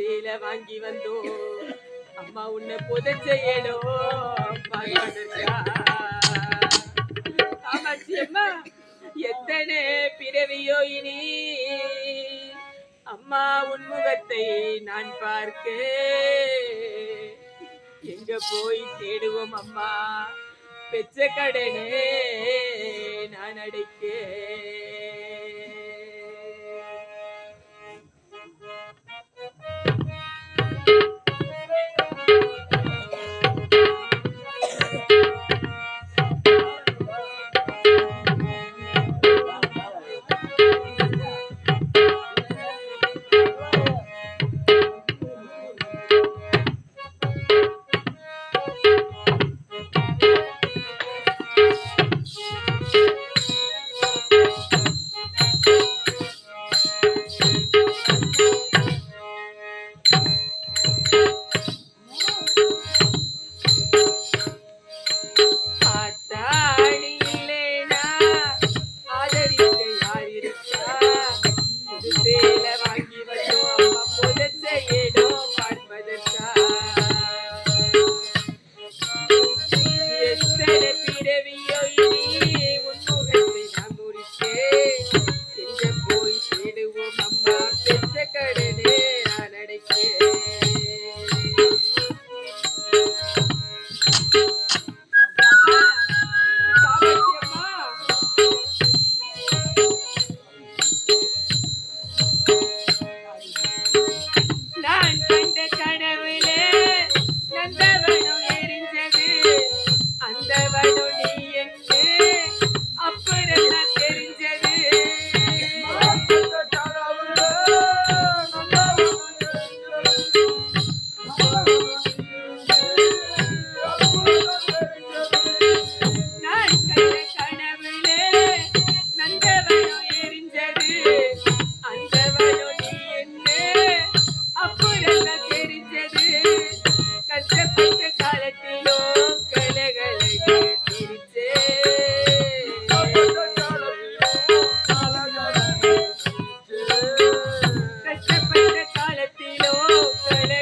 சேல வாங்கி வந்தோம். அம்மா உன்னை புதைச்ச இடம் காமாட்சி அம்மா. எத்தனை பிறவியோ இனி? அம்மா உன் முகத்தை நான் பார்க்க எங்க போய் தேடுவோம் அம்மா? பெற்ற கடனே நான் அடைக்க thank you.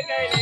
guys.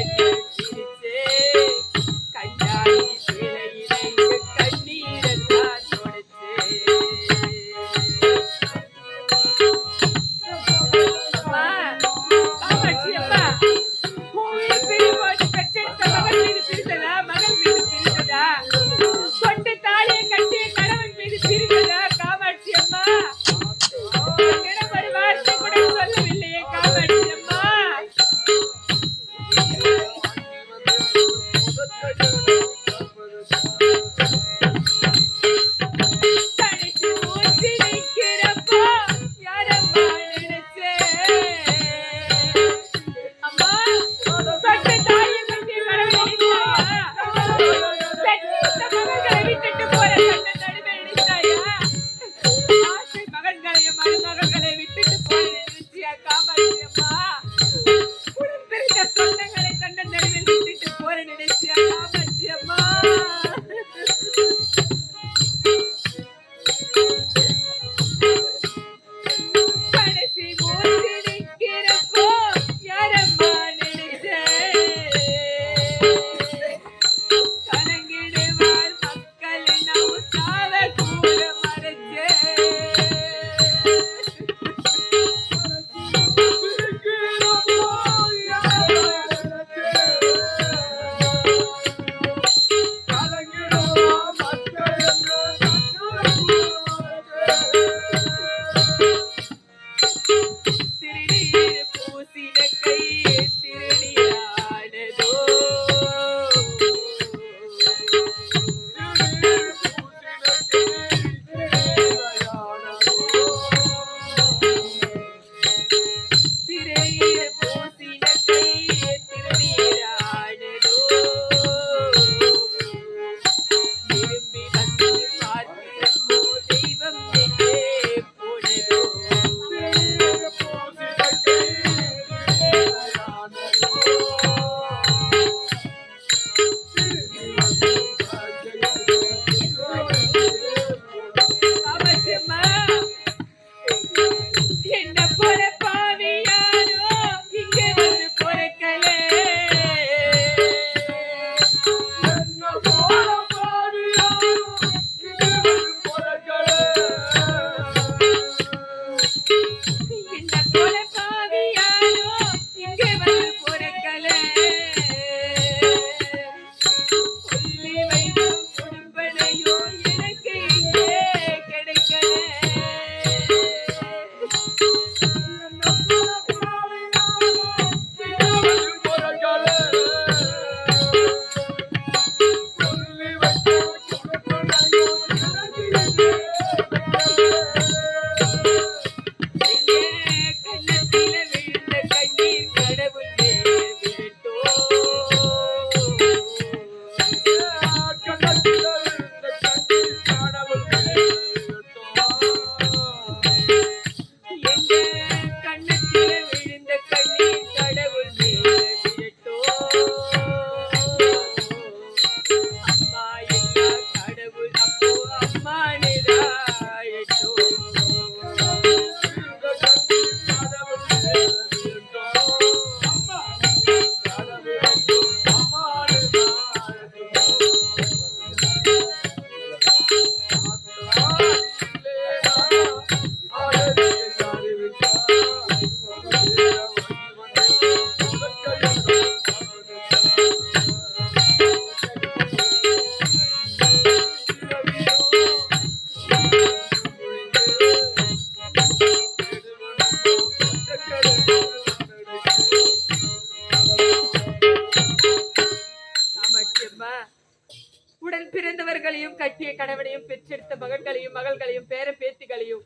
மகன்களையும் மகள்களையும் பேர பேத்திகளையும்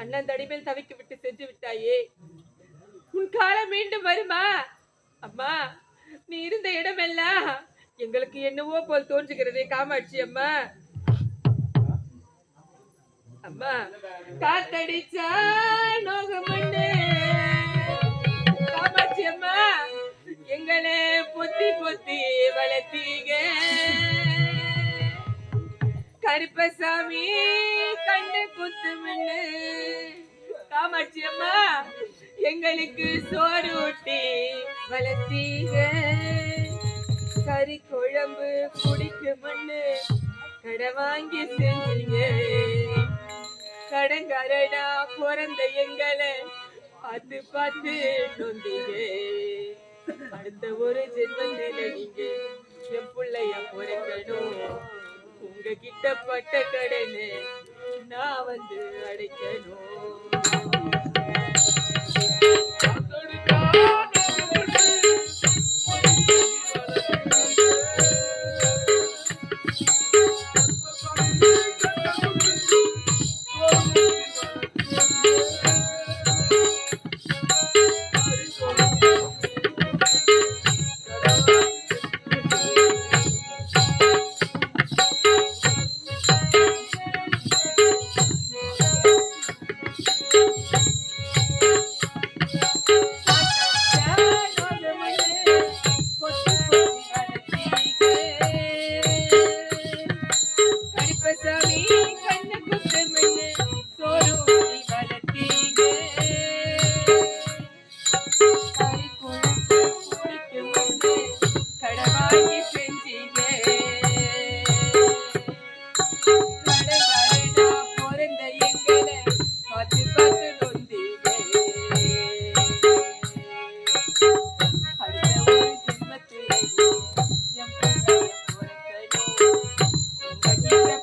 அண்ணன் தடிமேல் தவிக்க விட்டு செஞ்சு விட்டாயே. உன் காலம் மீண்டும் வருமா? அம்மா நீ இருந்த இடமெல்லாம் எங்களுக்கு என்னவோ போல் தோன்றுகிறதே காமாட்சி அம்மா. அம்மா காத்தடிச்சா நோகமண்ணு. காமாட்சி அம்மா எங்களை பொத்தி பொத்தி வளர்த்தீங்க. கருப்பசாமி கண்டு குத்து மின்னு காமாட்சி அம்மா எங்களுக்கு சோறு ஊட்டி வளர்த்தீங்க. கறி குழம்பு குடிக்கும்னு கடை வாங்கி செஞ்சீங்க. கடங்காரடா பிறந்த எங்களை பார்த்து பார்த்து நொந்தீங்க. அடுத்த ஒரு ஜென்மத்தில நீங்க என் பிள்ளைய பிறக்கணும். உங்ககிட்ட பட்ட கடனு நான் வந்து அடைக்கணும். பிறக்கணும். உங்ககிட்ட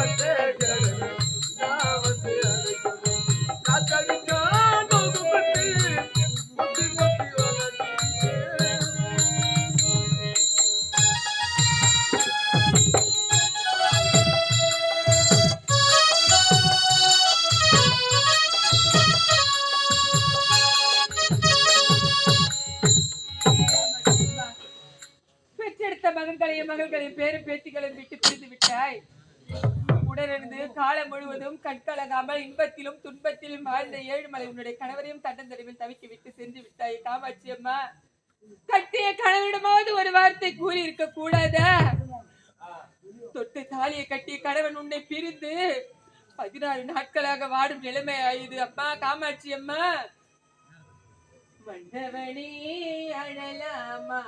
அடைக்கணும் மகன்களையும் மகள்களையும் பேரு பேத்திகளையும் விட்டு பிரிந்து விட்டாய். உடனிருந்து காலம் முழுவதும் கற்கலகாமல் இன்பத்திலும் துன்பத்திலும் வாழ்ந்த ஏழுமலை உன்னுடைய கணவரையும் தண்டந்தடிவில் தவிக்க விட்டு சென்று விட்டாய். காமாட்சி அம்மா கட்டிய கணவனிடமாவது ஒரு வார்த்தை கூறி இருக்க கூடாதா? தொட்டு தாலியை கட்டிய கணவன் உன்னை பிரிந்து பதினாறு நாட்களாக வாடும் நிலைமை ஆயுது அம்மா காமாட்சி அம்மா. வந்தவனே அழலாமா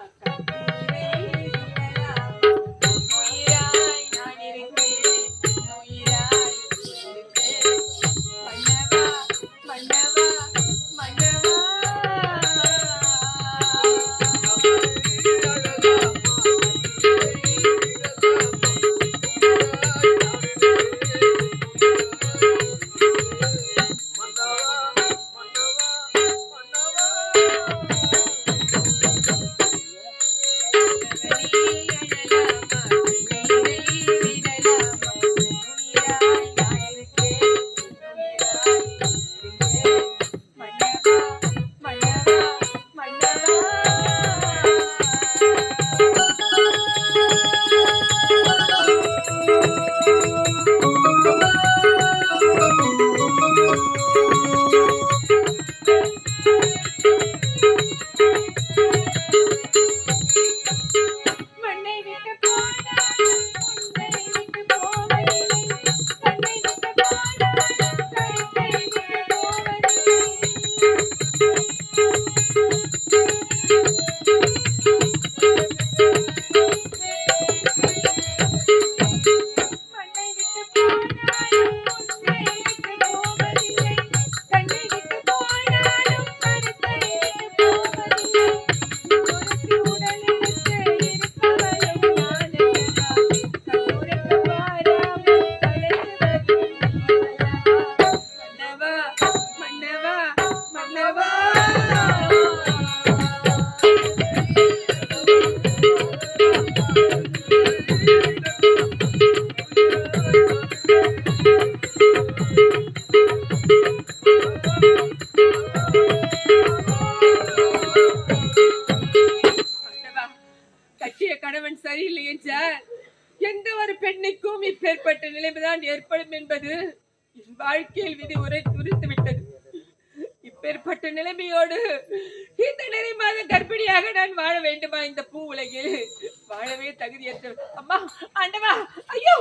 thank you. பெண்ணுக்கும் இப்பேற்பட்ட நிலைமைதான் ஏற்படும் என்பது என் வாழ்க்கையில் விதி உரை துரித்து விட்டது. இப்பேற்பட்ட நிலைமையோடு இந்த நிலை மாத கர்ப்பிணியாக நான் வாழ வேண்டுமா இந்த பூ உலகில்? வாழவே தகுதியற்ற அம்மா ஆண்டவா ஐயோ!